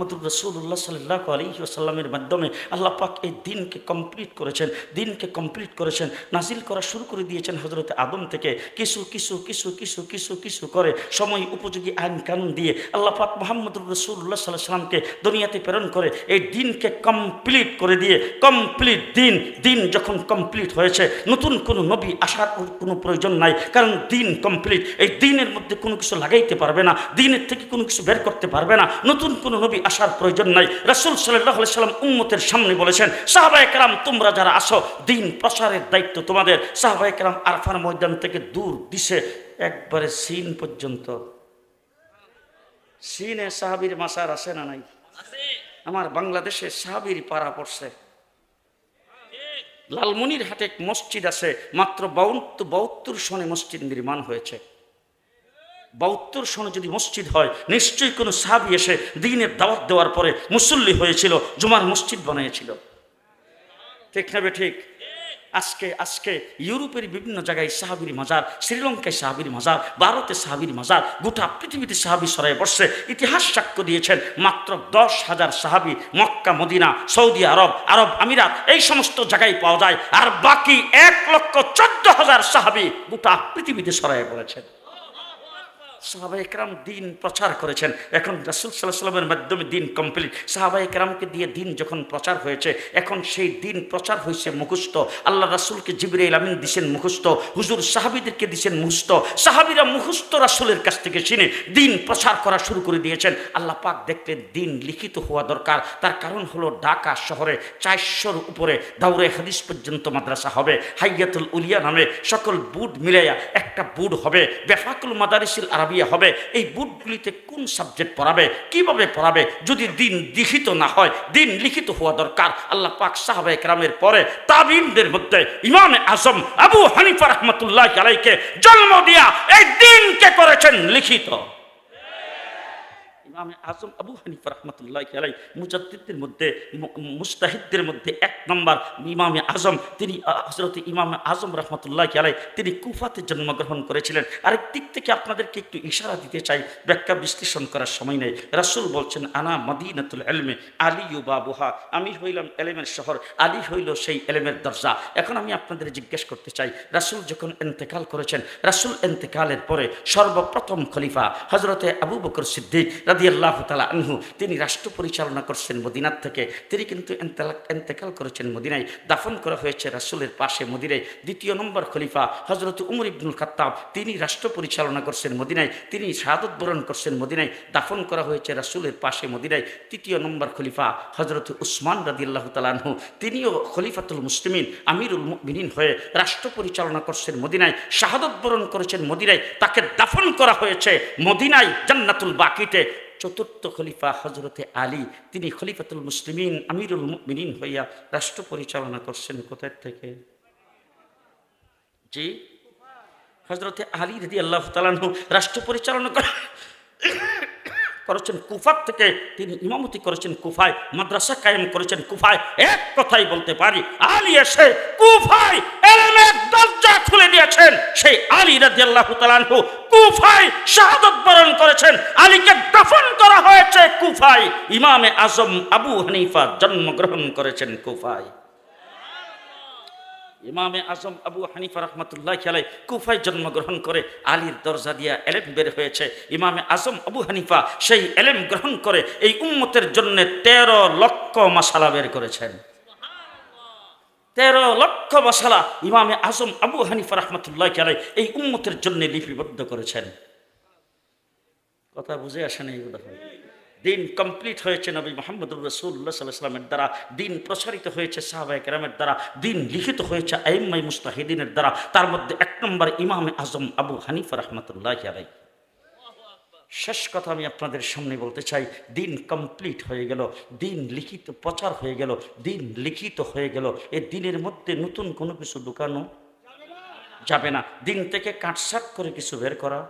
মোহাম্মদুর রসুল্লাহ সাল্লাহ আলী আসাল্লামের মাধ্যমে আল্লাহ পাক এই দিনকে কমপ্লিট করেছেন, দিনকে কমপ্লিট করেছেন, নাজিল করা শুরু করে দিয়েছেন হজরত আদম থেকে। কিছু কিছু কিছু কিছু কিছু কিছু করে সময় উপযোগী আইন কানুন দিয়ে আল্লাহ পাক মোহাম্মদুর রসুল্লাহ সাল্লাহ সাল্লামকে দুনিয়াতে প্রেরণ করে এই দিনকে কমপ্লিট করে দিয়ে কমপ্লিট দিন দিন যখন কমপ্লিট হয়েছে, নতুন কোনো নবী আসার কোনো প্রয়োজন নাই, কারণ দিন কমপ্লিট এই দিনের মধ্যে কোনো কিছু লাগাইতে পারবে না, দিনের থেকে কোনো কিছু বের করতে পারবে না, নতুন কোনো নবী আসার প্রয়োজন নাই। রাসুল সাল্লাহ সাল্লাম উম্মতের সামনে বলেছেন সাহাবাই কালাম তোমরা যারা আসো দিন প্রচারের দায়িত্ব তোমাদের। সাহাবাই কালাম আরফার ময়দান থেকে দূর দিছে একবারে সিন পর্যন্ত। সিনে সাহাবির মাসার আছে না নাই? আমার বাংলাদেশে সাহাবির পাড়া পড়ছে। লালমনির হাটে এক মসজিদ আছে মাত্র বাউত্তর বাহাত্তর সনে মসজিদ নির্মাণ হয়েছে। বাহাত্তর সনে যদি মসজিদ হয়, নিশ্চয়ই কোনো সাহাবি এসে দিনের দাওয়াত দেওয়ার পরে মুসল্লি হয়েছিল, জুমার মসজিদ বানিয়েছিল। ঠিক না ঠিক? আজকে আজকে ইউরোপের বিভিন্ন জায়গায় সাহাবির মাজার, শ্রীলঙ্কায় সাহাবির মাজার, ভারতে সাহাবির মাজার, গোটা পৃথিবীতে সাহাবি সরাই বসছে। ইতিহাস সাক্ষ্য দিয়েছেন মাত্র দশ হাজার সাহাবি Mecca, Medina, Saudi Arab Arab আমিরাত, এই সমস্ত জায়গায় পাওয়া যায়। আর বাকি এক লক্ষ চোদ্দ হাজার সাহাবি গোটা পৃথিবীতে সরাই পড়েছেন সাহাবা একরাম দিন প্রচার করেছেন। এখন রাসুল সাল্লাহ সাল্লামের মাধ্যমে দিন কমপ্লিট সাহাবা একরামকে দিয়ে দিন যখন প্রচার হয়েছে, এখন সেই দিন প্রচার হয়েছে মুখস্থ। আল্লাহ রাসুলকে জিবরাইল আমিন দিছেন মুখস্থ, হুজুর সাহাবিদেরকে দিছেন মুখস্থ। সাহাবিরা মুখস্থ রাসুলের কাছ থেকে চিনে দিন প্রচার করা শুরু করে দিয়েছেন। আল্লাহ পাক দেখলেন দিন লিখিত হওয়া দরকার। তার কারণ হলো ঢাকা শহরে চারশোর উপরে দাউরে হাদিস পর্যন্ত মাদ্রাসা হবে। হাইয়াতুল উলিয়া নামে সকল বুট মিলাইয়া একটা বুট হবে। বেফাকুল মাদারিসিল আরবিয়া হবে, এই বুটগুলিতে কোন সাবজেক্ট পড়াবে, কীভাবে পড়াবে, যদি দিন লিখিত না হয়, দিন লিখিত হওয়া দরকার। আল্লাহ পাক সাহাবে একরামের পরে তাবিনদের মধ্যে ইমাম আজম আবু হানিফা রহমতুল্লাহ আলাইকে জন্ম দিয়া এই দিনকে করেছেন লিখিত। ইমামে আজম আবু হানিফা রহমতুল্লাহ আলাই মুজাদ্দিদের মধ্যে মুস্তাহিদদের মধ্যে এক নম্বর ইমামে আজম, তিনি হজরত ইমামে আজম রহমতুল্লাহ আলাই তিনি কুফাতে জন্মগ্রহণ করেছিলেন। আরেক দিক থেকে আপনাদেরকে একটু ইশারা দিতে চাই, ব্যাখ্যা বিশ্লেষণ করার সময় নেই। রাসূল বলছেন, আনা মদিনাতুল এলমে আলী বাবুহা। আমি হইলাম এলেমের শহর, আলী হইল সেই এলেমের দরজা। এখন আমি আপনাদের জিজ্ঞেস করতে চাই, রাসুল যখন এন্তেকাল করেছেন, রাসূল এন্তেকালের পরে সর্বপ্রথম খলিফা হজরতে আবু বকর সিদ্দিক রাদি আল্লাহ আনহু, তিনি রাষ্ট্র পরিচালনা করছেন মদিনার থেকে। তিনি কিন্তু এন্তেকাল করেছেন মদিনায়। দাফন করা হয়েছে রাসূলের পাশে মদিনায়। দ্বিতীয় নম্বর খলিফা হজরত উমর ইবনুল খাত্তাব, তিনি রাষ্ট্র পরিচালনা করছেন মদিনায়। তিনি শাহাদত বরণ করছেন মদিনায়। দাফন করা হয়েছে রাসূলের পাশে মদিনায়। তৃতীয় নম্বর খলিফা হজরত উসমান রাদি আল্লাহ তালাহু তিনিও খলিফাতুল মুসলিমিন, আমিরুল মুমিনিন হয়ে রাষ্ট্র পরিচালনা করছেন মদিনায়। শাহাদত বরণ করেছেন মদিনায়। তাকে দাফন করা হয়েছে মদিনায়, জান্নাতুল বাকিতে। চতুর্থ খলিফা হজরতে আলী। তিনি খলিফাতুল মুসলিমিন, আমিরুল মুমিনিন হইয়া রাষ্ট্র পরিচালনা করছেন। কোথায় থেকে? জি? হজরতে আলী রদি আল্লাহ তালানহু রাষ্ট্র পরিচালনা করে, করেছেন কুফার থেকে। তিনি ইমামতি করেছেন কুফায়, মাদ্রাসা কায়েম করেছেন কুফায়। এক কথাই বলতে পারি, আলী এসে কুফায় এলেমের দরজা খুলে দিয়েছেন। সেই আলী রাজি আল্লাহ তালানহু কুফায় শাহাদত বরণ করেছেন। আলীকে দাফন করা হয়েছে কুফায়। ইমামে আজম আবু হানিফা জন্মগ্রহণ করেছেন কুফায়। ইমামে আজম আবু হানিফা রহমতুল্লাহ খেলায় কুফায় জন্মগ্রহণ করে আলীর দরজা দিয়া এলেম বের হয়েছে। ইমামে আজম আবু হানিফা সেই এলেম গ্রহণ করে এই উম্মতের জন্য তেরো লক্ষ মশালা বের করেছেন। তেরো লক্ষ মশালা ইমামে আজম আবু হানিফা রহমতুল্লাহ খেলায় এই উম্মতের জন্য লিপিবদ্ধ করেছেন। কথা বুঝে আসেন এই দিন কমপ্লিট হয়েছে নবী মোহাম্মদুর রসুল্লাহ সাল্লামের দ্বারা। দিন প্রসারিত হয়েছে সাহাবাই কেরামের দ্বারা। দিন লিখিত হয়েছে আইম্মাই মুস্তাহিদিনের দ্বারা। তার মধ্যে এক নম্বর ইমামে আজম আবু হানিফা রহমতুল্লাহ আলাই শেষ কথা আমি আপনাদের সামনে বলতে চাই, দিন কমপ্লিট হয়ে গেল, দিন লিখিত প্রচার হয়ে গেল, দিন লিখিত হয়ে গেল। এ দিনের মধ্যে নতুন কোনো কিছু ঢুকানো যাবে না। দিন থেকে কাটসাট করে কিছু বের করা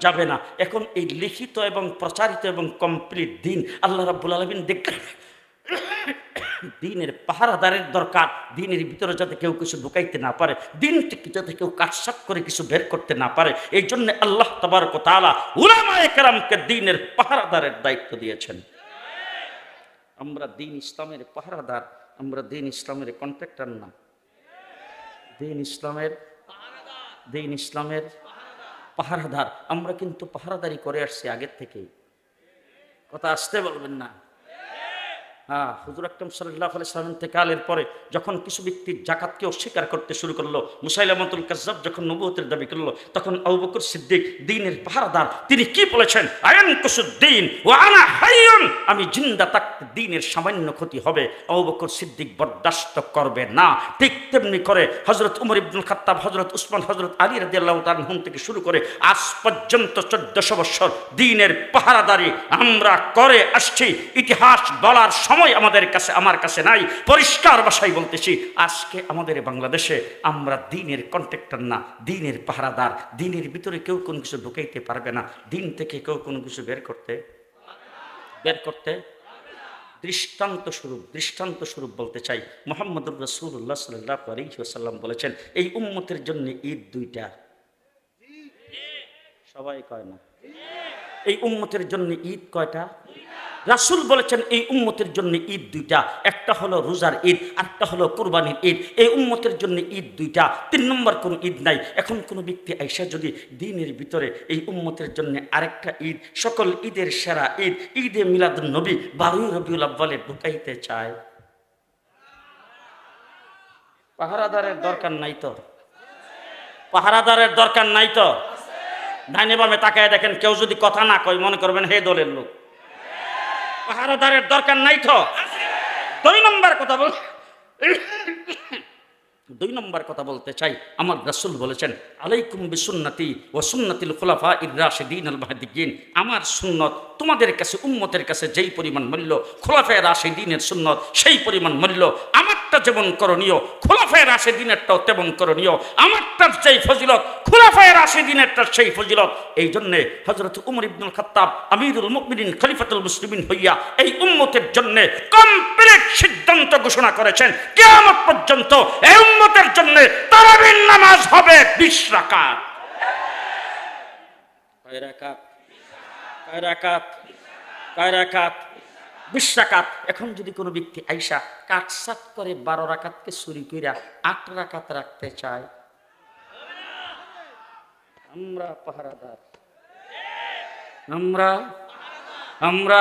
যাবে না। এখন এই লিখিত এবং প্রচারিত এবং কমপ্লিট দিন আল্লাহ রাব্বুল আলমিন দেখলেন দিনের পাহারাদারের দরকার, দিনের ভিতরে যাতে কেউ কিছু ঢুকাইতে না পারে, দিন থেকে যাতে কেউ কাটসাট করে কিছু বের করতে না পারে, এই জন্য আল্লাহ তবার তালা উলামায়ে কেরামকে দিনের পাহারাদারের দায়িত্ব দিয়েছেন। আমরা দিন ইসলামের পাহারাদার, আমরা দিন ইসলামের কন্ট্রাক্টর না। দিন ইসলামের দিন ইসলামের পাহারাদার, আমরা কিন্তু পাহারাদারি করে আসছি আগের থেকেই। কথা আসতে বলবেন না। হ্যাঁ হুজুর আকরম সাল্লাহ আলাইসালাম তেকালের পরে যখন কিছু ব্যক্তি জাকাতকে অস্বীকার করতে শুরু করল মুসাইলামতুল কাজাব যখন নবুতের দাবি করল, তখন আবু বকর সিদ্দিক দিনের পাহারাদার, তিনি কি বলেছেন? কুসুদ্দিন ও আনা আমি জিন্দা থাকতে দিনের সামান্য ক্ষতি হবে। আবু বকর সিদ্দিক বরদাস্ত করবে না। ঠিক তেমনি করে হজরত উমর ইবনুল খাত্তাব হজরত উসমান হজরত আলী রাদিয়াল্লাহু থেকে শুরু করে আজ পর্যন্ত চোদ্দশো বৎসর দিনের পাহারাদারি আমরা করে আসছি। ইতিহাস বলার সময় আমাদের কাছে, আমার কাছে নাই। পরিষ্কার ভাষায় বলতেছি, আজকে আমাদের বাংলাদেশে আমরা দিনের কন্ট্রাক্টর না, দিনের পাহারাদার। দিনের ভিতরে কেউ কোনো কিছু ঢুকাইতে পারবে না। দিন থেকে কেউ কোনো কিছু বের করতে বের করতে দৃষ্টান্ত স্বরূপ দৃষ্টান্ত স্বরূপ বলতে চাই। মোহাম্মদুর রসুল্লাহ সাল্লাহ আলহিহাসাল্লাম বলেছেন, এই উম্মতের জন্য ঈদ দুইটা। সবাই কয় না। এই উম্মতের জন্য ঈদ কয়টা? রাসুল বলেছেন, এই উম্মতের জন্য ঈদ দুইটা, একটা হলো রোজার ঈদ, আরেকটা হলো কোরবানির ঈদ। এই উম্মতের জন্য ঈদ দুইটা, তিন নম্বর কোনো ঈদ নাই। এখন কোনো ব্যক্তি আইসা যদি দিনের ভিতরে এই উম্মতের জন্য আরেকটা ঈদ, সকল ঈদের সেরা ঈদ, ঈদে মিলাদ নবী, বারুই রবিউল আব্বালে ঢুকাইতে চায়? পাহারাদারের দরকার নাই তো। পাহারাদারের দরকার নাই তো। ডাইনে বামে তাকায় দেখেন, কেউ যদি কথা না কয়, মনে করবেন, হে দলের লোক। পাহারাদারের দরকার নাই তো। দুই নম্বর কথা বল। দুই নম্বর কথা বলতে চাই। আমার রাসূল বলেছেন, আলাইকুম বিসুন্নতি ও সুন্নাতিল খুলাফা ইর-রাশিদিন আল মাহদিয়িন আমার সুন্নত তোমাদের কাছে, উম্মতের কাছে যেই পরিমাণ মূল্য, খোলাফায়ে রাশিদিনের সুন্নত সেই পরিমাণ মূল্য। আমারটা যেমন করণীয়, খোলাফায়ে রাশিদিনেরটাও তেমন করণীয়। আমারটার যেই ফজিলত, খোলাফায়ে রাশিদিনেরটার সেই ফজিলত। এই জন্যে হযরত উমর ইবনুল খাত্তাব আমিরুল মুমিনিন খলিফাতুল মুসলিমিন হইয়া এই উম্মতের জন্য কমপ্লিট সিদ্ধান্ত ঘোষণা করেছেন। কিয়ামত পর্যন্ত এই উম্মতের জন্য তারাবির নামাজ হবে বিশ রাকাত। এখন যদি কোনো ব্যক্তি আইসা কাটসাট করে বারো রাকাতকে চুরি কইরা আট রাকাত রাখতে চায়, আমরা পাহারাদার। আমরা আমরা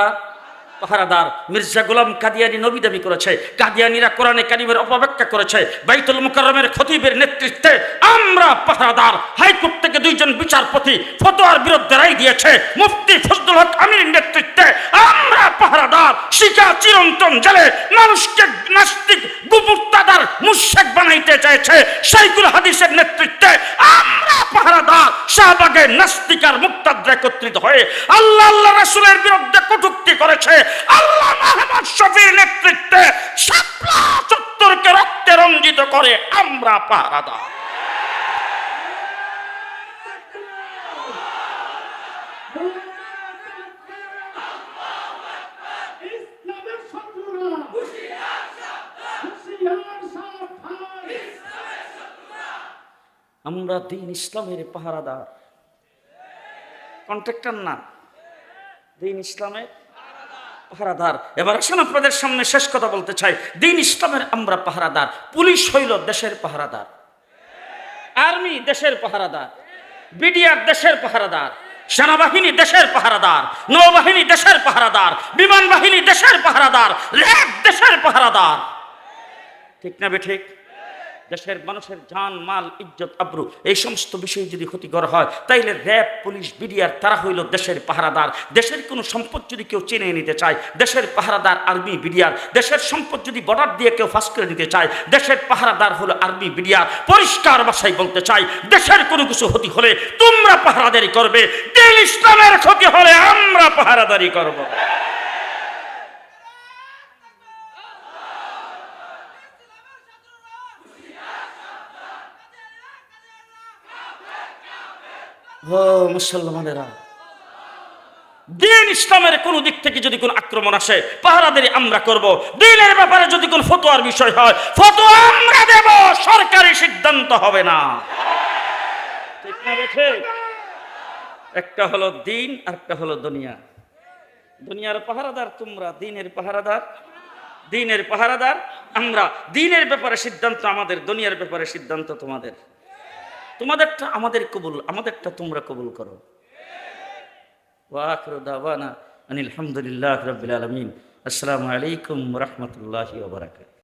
পাহারাদার মির্জা গোলাম কাদিয়ানি নবী দাবি করেছে। কাদিয়ানিরা কোরআনে কারিমের অপব্যাখ্যা করেছে। বাইতুল মুকাররমের খতিবের নেতৃত্বে আমরা পাহারাদার হাইকোর্ট থেকে দুইজন বিচারপতি ফতোয়ার বিরুদ্ধে রায় দিয়েছে। মুফতি ফজলুল হক আমির নেতৃত্বে আমরা পাহারাদার শিকা চিরন্তন জেলে মানুষকে নাস্তিক গুপুত্তাদার মুশেক বানাইতে চাইছে সেইগুলো হাদিসের নেতৃত্বে আমরা পাহারাদার শাহবাগের নাস্তিকার মুক্তাদ্রা একত্রিত হয়ে আল্লাহ আল্লাহ রাসূলের বিরুদ্ধে কটুক্তি করেছে। আল্লাহ মোহাম্মদ শফির নেতৃত্বে সাপলা চত্বরকে রক্তে রঞ্জিত করে আমরা পাহারাদার। আমরা দিন ইসলামের পাহারাদার। কন্ট্রাক্টর না। দিন ইসলামের পাহারাদার। এবার আসেন আপনাদের সামনে শেষ কথা বলতে চাই। দিন ইসলামের আমরা পাহারাদার। পুলিশ হইল দেশের পাহারাদার। আর্মি দেশের পাহারাদার। বিডিআর দেশের পাহারাদার। সেনাবাহিনী দেশের পাহারাদার। নৌবাহিনী দেশের পাহারাদার। বিমান বাহিনী দেশের পাহারাদার। র্যাব দেশের পাহারাদার। ঠিক না বে ঠিক? দেশের মানুষের জান, মাল, ইজ্জত, আব্রু, এই সমস্ত বিষয়ে যদি ক্ষতিকর হয়, তাইলে র্যাব, পুলিশ, বিডিআর, তারা হইল দেশের পাহারাদার। দেশের কোনো সম্পদ যদি কেউ চিনে নিতে চায়, দেশের পাহারাদার আর্মি, বিডিআর। দেশের সম্পদ যদি বর্ডার দিয়ে কেউ ফাঁস করে নিতে চায়, দেশের পাহারাদার হলো আর্মি, বিডিআর। পরিষ্কার ভাষায় বলতে চাই, দেশের কোনো কিছু ক্ষতি হলে তোমরা পাহারাদারি করবে, দিল ইসলামের ক্ষতি হলে আমরা পাহারাদারি করব। মুসলমানেরা। দিন ইসলামের কোন দিক থেকে যদি কোন আক্রমণ আসে পাহারাদারি আমরা করব। দিনের ব্যাপারে যদি কোন ফতোয়ার বিষয় হয়, ফতোয়া আমরা দেব। সরকারি সিদ্ধান্ত হবে না। বে একটা হলো দিন আর একটা হলো দুনিয়া। দুনিয়ার পাহারাদার তোমরা, দিনের পাহারাদার। দিনের পাহারাদার আমরা। দিনের ব্যাপারে সিদ্ধান্ত আমাদের, দুনিয়ার ব্যাপারে সিদ্ধান্ত তোমাদের। তোমাদেরটা আমাদের কবুল, আমাদেরটা তোমরা কবুল করো। ওয়াখির দাওয়ানা আনিল হামদুলিল্লাহ রাব্বিল আলামিন। আসসালামু আলাইকুম রহমতুল্লাহি ওয়া বারাকাতুহু।